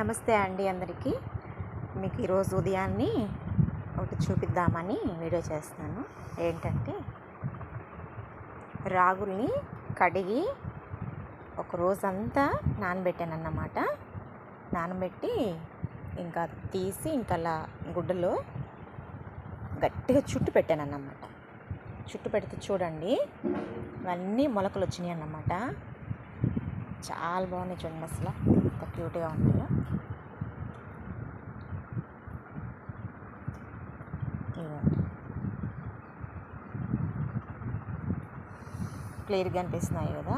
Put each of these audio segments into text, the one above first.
నమస్తే అండి అందరికీ. మీకు ఈరోజు ఉదయాన్నే ఒకటి చూపిద్దామని వీడియో చేస్తున్నాను. ఏంటంటే రాగుల్ని కడిగి ఒక రోజంతా నానబెట్టాను అన్నమాట నానబెట్టి ఇంకా తీసి ఇంకా అలా గుడ్డలో గట్టిగా చుట్టు పెట్టాను అన్నమాట చుట్టు పెడితే చూడండి ఇవన్నీ మొలకలు వచ్చినాయి అన్నమాట చాలా బాగున్నాయి చూడండి అసలు. ఎంత క్యూట్గా ఉన్నాయో క్లియర్గా అనిపిస్తున్నాయి కదా?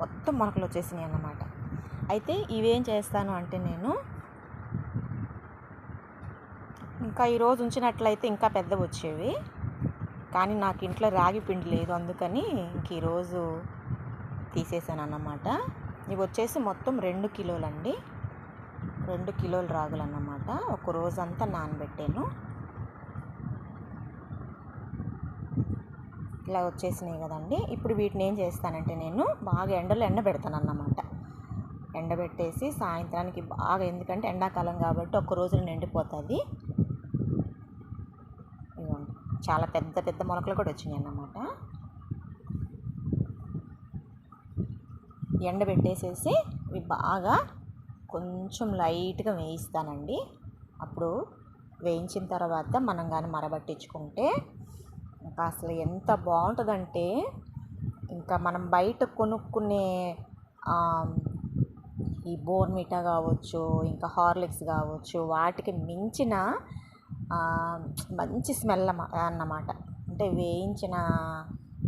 మొత్తం మొలకలు వచ్చేసినాయి అన్నమాట. అయితే ఇవేం చేస్తాను అంటే నేను ఇంకా ఈరోజు ఉంచినట్లయితే ఇంకా పెద్ద వచ్చేవి. కానీ నాకు ఇంట్లో రాగి పిండి లేదు అందుకని ఇంక ఈరోజు తీసేసాను అన్నమాట ఇవి వచ్చేసి మొత్తం రెండు కిలోలండి. రెండు కిలోల రాగులు అన్నమాట ఒక రోజంతా నానబెట్టాను. ఇలా వచ్చేసినాయి కదండి. ఇప్పుడు వీటిని ఏం చేస్తానంటే నేను బాగా ఎండలో ఎండబెడతాను అన్నమాట ఎండబెట్టేసి సాయంత్రానికి బాగా ఎందుకంటే ఎండాకాలం కాబట్టి ఒక రోజులో నిండిపోతుంది. చాలా పెద్ద పెద్ద మొలకలు కూడా వచ్చినాయి అన్నమాట ఎండబెట్టేసేసి ఇవి బాగా కొంచెం లైట్గా వేయిస్తానండి. అప్పుడు వేయించిన తర్వాత మనం కానీ మరబట్టించుకుంటే ఇంకా అసలు ఎంత బాగుంటుందంటే ఇంకా మనం బయట కొనుక్కునే ఈ బోర్మిటా కావచ్చు ఇంకా హార్లిక్స్ కావచ్చు వాటికి మించిన మంచి స్మెల్ అన్నమాట. అంటే వేయించిన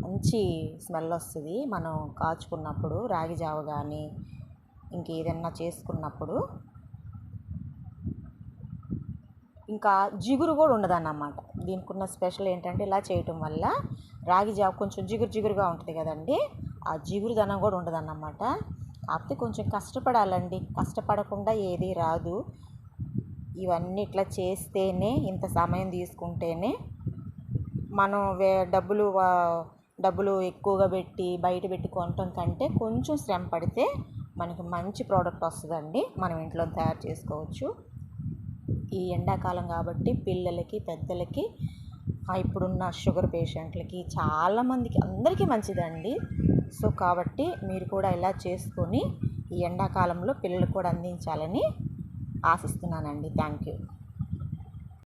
మంచి స్మెల్ వస్తుంది. మనం కాచుకున్నప్పుడు రాగి జావ కానీ ఇంకేదన్నా చేసుకున్నప్పుడు ఇంకా జిగురు కూడా ఉండదన్నమాట. దీనికి ఉన్న స్పెషల్ ఏంటంటే ఇలా చేయటం వల్ల రాగి జావ కొంచెం జిగురు జిగురుగా ఉంటుంది కదండి. ఆ జిగురుదనం కూడా ఉండదన్నమాట. కాకపోతే కొంచెం కష్టపడాలండి. కష్టపడకుండా ఏది రాదు. ఇవన్నీ ఇట్లా చేస్తేనే ఇంత సమయం తీసుకుంటేనే మనం వే డబ్బులు డబ్బులు ఎక్కువగా పెట్టి బయట పెట్టి కొనటం కంటే కొంచెం శ్రమ పడితే మనకి మంచి ప్రోడక్ట్ వస్తుందండి. మనం ఇంట్లో తయారు చేసుకోవచ్చు. ఈ ఎండాకాలం కాబట్టి పిల్లలకి పెద్దలకి ఇప్పుడున్న షుగర్ పేషెంట్లకి చాలామందికి అందరికీ మంచిదండి. సో కాబట్టి మీరు కూడా ఇలా చేసుకొని ఈ ఎండాకాలంలో పిల్లలకు కూడా అందించాలని ఆశిస్తున్నానండి. Thank you.